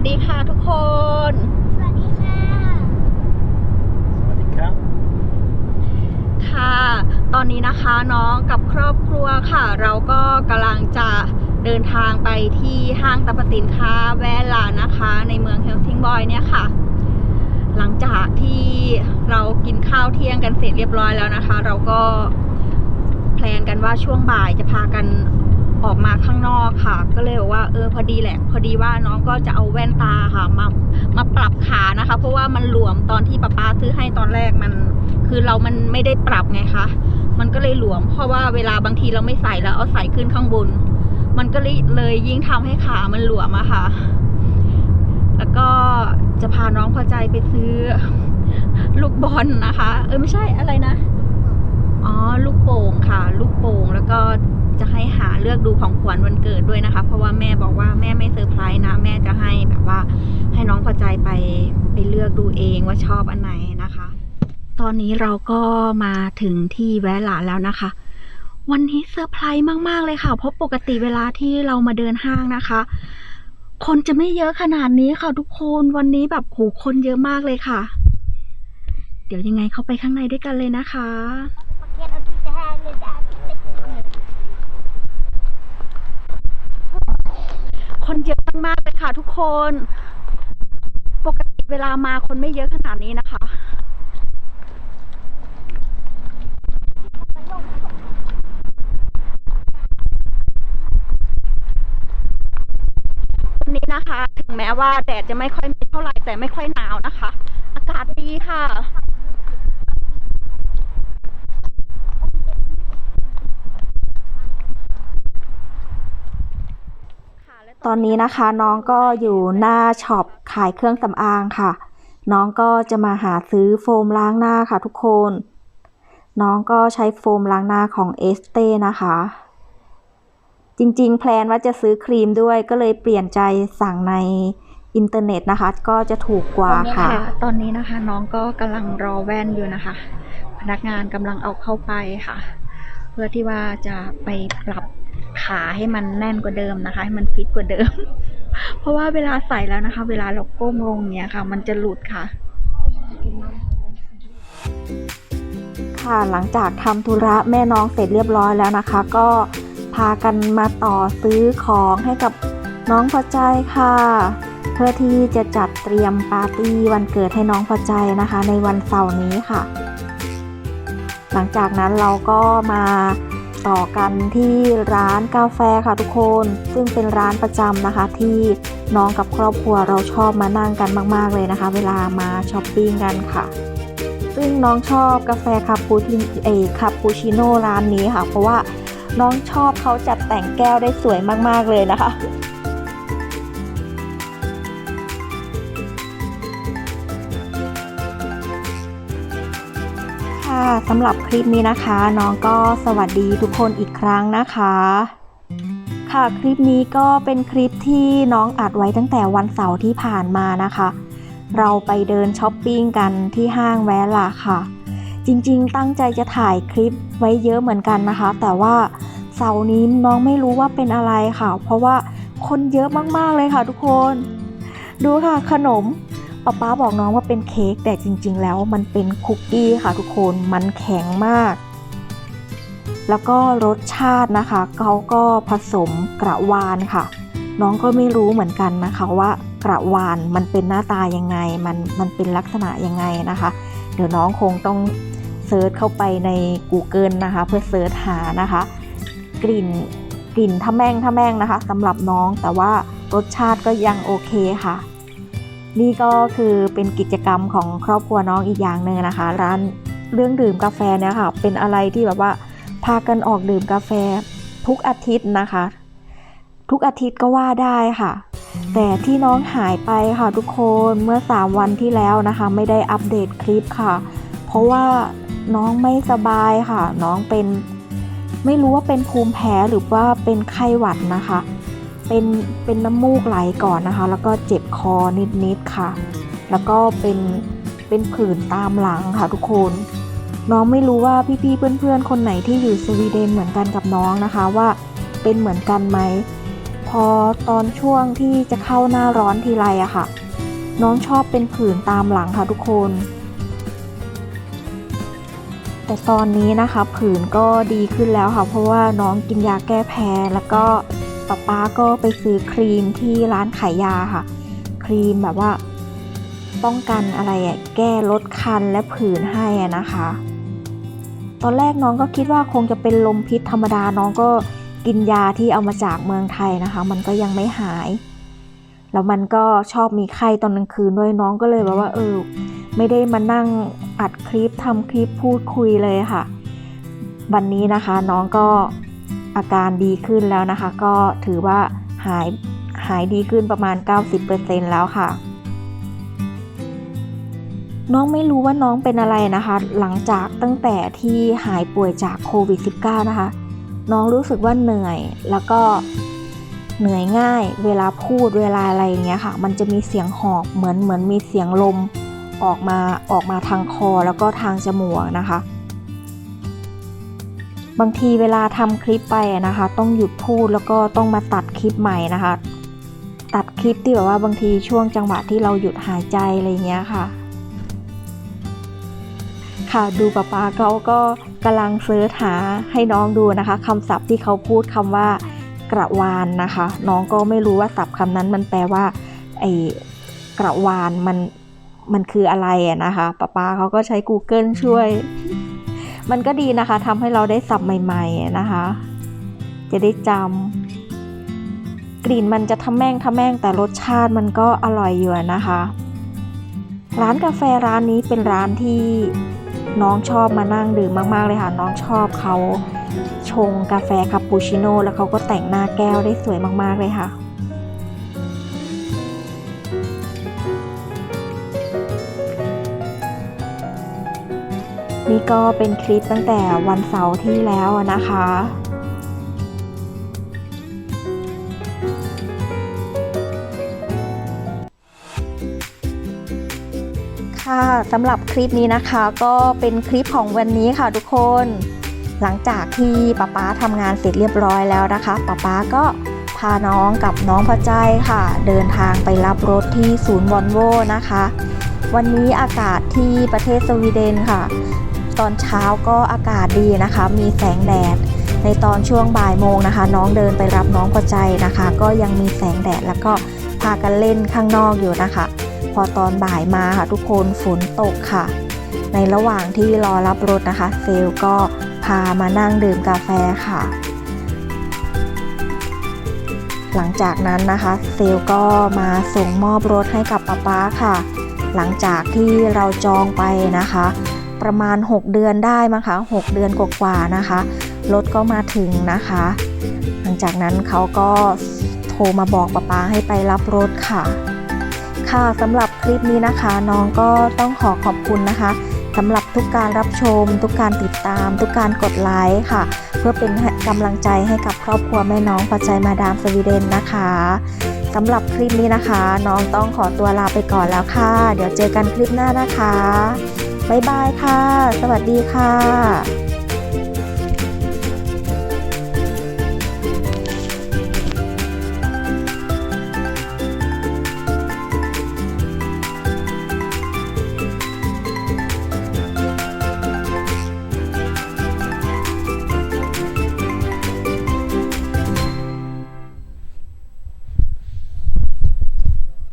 สดีค่ะทุกคน สวัสดีค่ะ สวัสดีครับ ค่ะ ตอนนี้นะคะน้องกับครอบครัวค่ะ เราก็กำลังจะเดินทางไปที่ห้างตะปสินค้าแวลานะคะ ในเมืองเฮลซิงบอยเนี่ยค่ะ หลังจากที่เรากินข้าวเที่ยงกันเสร็จเรียบร้อยแล้วนะคะ เราก็แพลนกันว่าช่วงบ่ายจะพากัน ออกมาข้างนอกค่ะ ก็เลยบอกว่าเออพอดีแหละ พอดีว่าน้องก็จะเอาแว่นตาค่ะมามาปรับขานะคะ เพราะว่ามันหลวมตอนที่ป๊าป๊าซื้อให้ตอนแรกมัน คือเรามันไม่ได้ปรับไงคะมันก็เลยหลวม เพราะว่าเวลาบางทีเราไม่ใส่แล้วเอาใส่ขึ้นข้างบน มันก็เลยเลยยิ่งทำให้ขามันหลวมอะค่ะ แล้วก็จะพาน้องพอใจไปซื้อลูกบอลนะคะ เออไม่ใช่อะไรนะ อ๋อ ลูกโป่งค่ะ ลูกโป่งแล้วก็ จะให้หาเลือกดูของขวัญวันเกิดด้วยนะคะ เพราะว่าแม่บอกว่าแม่ไม่เซอร์ไพรส์นะ แม่จะให้แบบว่าให้น้องพอใจไปไปเลือกดูเองว่าชอบอันไหนนะคะ ตอนนี้เราก็มาถึงที่แวะหลานแล้วนะคะ วันนี้เซอร์ไพรส์มากๆเลยค่ะ เพราะปกติเวลาที่เรามาเดินห้างนะคะคนจะไม่เยอะขนาดนี้ค่ะทุกคนวันนี้แบบโหคนเยอะมากเลยค่ะ เดี๋ยวยังไงเข้าไปข้างในด้วยกันเลยนะคะ ประเทศเราที่จะให้เลยจะ คนเยอะมากๆเลย คน ปกติเวลามาคนไม่เยอะขนาดนี้นะคะ วันนี้นะคะ ถึงแม้ว่าแดดจะไม่ค่อยมีเท่าไหร่แต่ไม่ค่อยหนาวนะคะ อากาศดีค่ะ ตอนนี้นะคะน้องก็อยู่หน้าช็อปขายเครื่องสำอางค่ะ น้องก็จะมาหาซื้อโฟมล้างหน้าค่ะทุกคน น้องก็ใช้โฟมล้างหน้าของเอสเต้นะคะ จริงๆ แพลนว่าจะซื้อครีมด้วยก็เลยเปลี่ยนใจสั่งในอินเทอร์เน็ตนะคะ ก็จะถูกกว่าค่ะ ตอนนี้นะคะน้องก็กำลังรอแว่นอยู่นะคะ พนักงานกำลังเอาเข้าไปค่ะ เพื่อที่ว่าจะไปปรับ ขาให้มันแน่นกว่าเดิมนะคะ ให้มันฟิตกว่าเดิม เพราะว่าเวลาใส่แล้วนะคะ เวลาเราก้มลงเนี้ยค่ะ มันจะหลุดค่ะ ค่ะหลังจากทำธุระแม่น้องเสร็จเรียบร้อยแล้วนะคะ ก็พากันมาต่อซื้อของให้กับน้องพอใจค่ะ เพื่อที่จะจัดเตรียมปาร์ตี้วันเกิดให้น้องพอใจนะคะ ในวันเสาร์นี้ค่ะ หลังจากนั้นเราก็มา ต่อกันที่ร้านกาแฟค่ะทุกคน ซึ่งเป็นร้านประจำนะคะ ที่น้องกับครอบครัวเราชอบมานั่งกันมาก ๆเลยนะคะ เวลามาช้อปปิ้งกันค่ะ ซึ่งน้องชอบกาแฟคาปูชิเอคาปูชิโน่ร้านนี้ค่ะ เพราะว่าน้องชอบเขาจัดแต่งแก้วได้สวยมากๆเลยนะคะค่ะ สำหรับคลิปนี้นะคะ น้องก็สวัสดีทุกคนอีกครั้งนะคะ ค่ะคลิปนี้ก็เป็นคลิปที่น้องอัดไว้ตั้งแต่วันเสาร์ที่ผ่านมานะคะ เราไปเดินช้อปปิ้งกันที่ห้างแวล่ะค่ะ จริงๆ ตั้งใจจะถ่ายคลิปไว้เยอะเหมือนกันนะคะ แต่ว่าเสาร์นี้น้องไม่รู้ว่าเป็นอะไรค่ะ เพราะว่าคนเยอะมากๆเลยค่ะทุกคน ดูค่ะขนม ป๊าป๊าบอกน้องว่าเป็นเค้กแต่จริง ๆ แล้วมันเป็นคุกกี้ค่ะทุกคนมันแข็งมาก แล้วก็รสชาตินะคะเขาก็ผสมกระวานค่ะ น้องก็ไม่รู้เหมือนกันนะคะว่ากระวานมันเป็นหน้าตายังไงมันมันเป็นลักษณะยังไงนะคะ เดี๋ยวน้องคงต้องเซิร์ชเข้าไปใน Google นะคะ เพื่อเซิร์ชหานะคะ กลิ่นกลิ่นทะแม่งทะแม่งนะคะสำหรับน้องแต่ว่ารสชาติก็ยังโอเคค่ะ นี่ก็คือเป็นกิจกรรมของครอบครัวน้องอีกอย่างหนึ่งนะคะ ร้านเรื่องดื่มกาแฟเนี่ยค่ะ เป็นอะไรที่แบบว่าพากันออกดื่มกาแฟทุกอาทิตย์นะคะ ทุกอาทิตย์ก็ว่าได้ค่ะ แต่ที่น้องหายไปค่ะทุกคนเมื่อ 3 วันที่แล้วนะคะ ไม่ได้อัปเดตคลิปค่ะ เพราะว่าน้องไม่สบายค่ะ น้องเป็น ไม่รู้ว่าเป็นภูมิแพ้หรือว่าเป็นไข้หวัดนะคะ เป็นเป็นน้ำมูกไหลก่อนนะคะ แล้วก็เจ็บคอนิดๆค่ะ แล้วก็เป็นเป็นผื่นตามหลังค่ะทุกคน น้องไม่รู้ว่าพี่ๆเพื่อนๆ คนไหนที่อยู่สวีเดนเหมือนกันกับน้องนะคะว่าเป็นเหมือนกันไหมพอตอนช่วงที่จะเข้าหน้าร้อนทีไรอะค่ะ น้องชอบเป็นผื่นตามหลังค่ะทุกคน แต่ตอนนี้นะคะผื่นก็ดีขึ้นแล้วค่ะ เพราะว่าน้องกินยาแก้แพ้แล้วก็ ป๊าป๊าก็ไปซื้อครีมที่ร้านขายยาค่ะ ครีมแบบว่า ป้องกันอะไรอะแก้ลดคันและผื่นให้นะคะ ตอนแรกน้องก็คิดว่าคงจะเป็นลมพิษธรรมดาน้องก็กินยาที่เอามาจากเมืองไทยนะคะ มันก็ยังไม่หาย แล้วมันก็ชอบมีไข้ตอนกลางคืนด้วยน้องก็เลยแบบว่าเออไม่ได้มานั่งอัดคลิปทำคลิปพูดคุยเลยค่ะ วันนี้นะคะน้องก็ อาการดีขึ้นแล้วนะคะ ก็ถือว่าหายหายดีขึ้นประมาณ 90%แล้วค่ะ น้องไม่รู้ว่าน้องเป็นอะไรนะคะ หลังจากตั้งแต่ที่หายป่วยจากโควิด -19 นะคะ น้องรู้สึกว่าเหนื่อยแล้วก็เหนื่อยง่าย เวลาพูดเวลาอะไรอย่างเงี้ยค่ะ มันจะมีเสียงหอบเหมือนเหมือนมีเสียงลมออกมาออกมาทางคอแล้วก็ทางจมูกนะคะ บางทีเวลาทำคลิปไปนะคะ ต้องหยุดพูดแล้วก็ต้องมาตัดคลิปใหม่นะคะ ตัดคลิปที่แบบว่าบางทีช่วงจังหวะที่เราหยุดหายใจอะไรเงี้ยค่ะ ค่ะดูป๊าป๊าเขาก็กำลังเสิร์ชหาให้น้องดูนะคะคำศัพท์ที่เขาพูดคำว่ากระวานนะคะ น้องก็ไม่รู้ว่าศัพท์คำนั้นมันแปลว่าไอ้กระวานมันมันคืออะไรนะคะป๊าป๊าเขาก็ใช้ Google ช่วย มันก็ดีนะคะทำให้เราได้ศัพท์ใหม่ๆนะคะ จะได้จำกลิ่นมันจะทำแม่งทำแม่งแต่รสชาติมันก็อร่อยอยู่นะคะ ร้านกาแฟร้านนี้เป็นร้านที่น้องชอบมานั่งดื่มมาก ๆ เลยค่ะ น้องชอบเขาชงกาแฟคาปูชิโน่แล้วเขาก็แต่งหน้าแก้วได้สวยมาก ๆ เลยค่ะ นี่ก็เป็นคลิปตั้งแต่วันเสาร์ที่แล้วนะคะค่ะสำหรับคลิปนี้นะคะก็เป็นคลิปของวันนี้ค่ะทุกคน หลังจากที่ป๊าป๊าทำงานเสร็จเรียบร้อยแล้วนะคะป๊าป๊าก็พาน้องกับน้องพอใจค่ะ เดินทางไปรับรถที่ศูนย์วอลโวนะคะ วันนี้อากาศที่ประเทศสวีเดนค่ะ ตอนเช้าก็อากาศดีนะคะ มีแสงแดด ในตอนช่วงบ่ายโมงนะคะ น้องเดินไปรับน้องพอใจนะคะ ก็ยังมีแสงแดดแล้วก็พากันเล่นข้างนอกอยู่นะคะ พอตอนบ่ายมาค่ะทุกคนฝนตกค่ะ ในระหว่างที่รอรับรถนะคะ เซลก็พามานั่งดื่มกาแฟค่ะ หลังจากนั้นนะคะ เซลลก็มาส่งมอบรถให้กับป๊าป๊าค่ะ หลังจากที่เราจองไปนะคะ ประมาณ 6 เดือนได้มั้งคะ6เดือนกว่าๆนะคะ รถก็มาถึงนะคะ หลังจากนั้นเขาก็โทรมาบอกป๊าป๊าให้ไปรับรถค่ะ ค่ะสำหรับคลิปนี้นะคะน้องก็ต้องขอขอบคุณนะคะสำหรับทุกการรับชม ทุกการติดตาม ทุกการกดไลค์ค่ะ เพื่อเป็นกำลังใจให้กับครอบครัวแม่น้องปัจจัยมาดามสวีเดนนะคะสำหรับคลิปนี้นะคะ น้องต้องขอตัวลาไปก่อนแล้วค่ะ เดี๋ยวเจอกันคลิปหน้านะคะ บ๊ายบายค่ะ สวัสดีค่ะ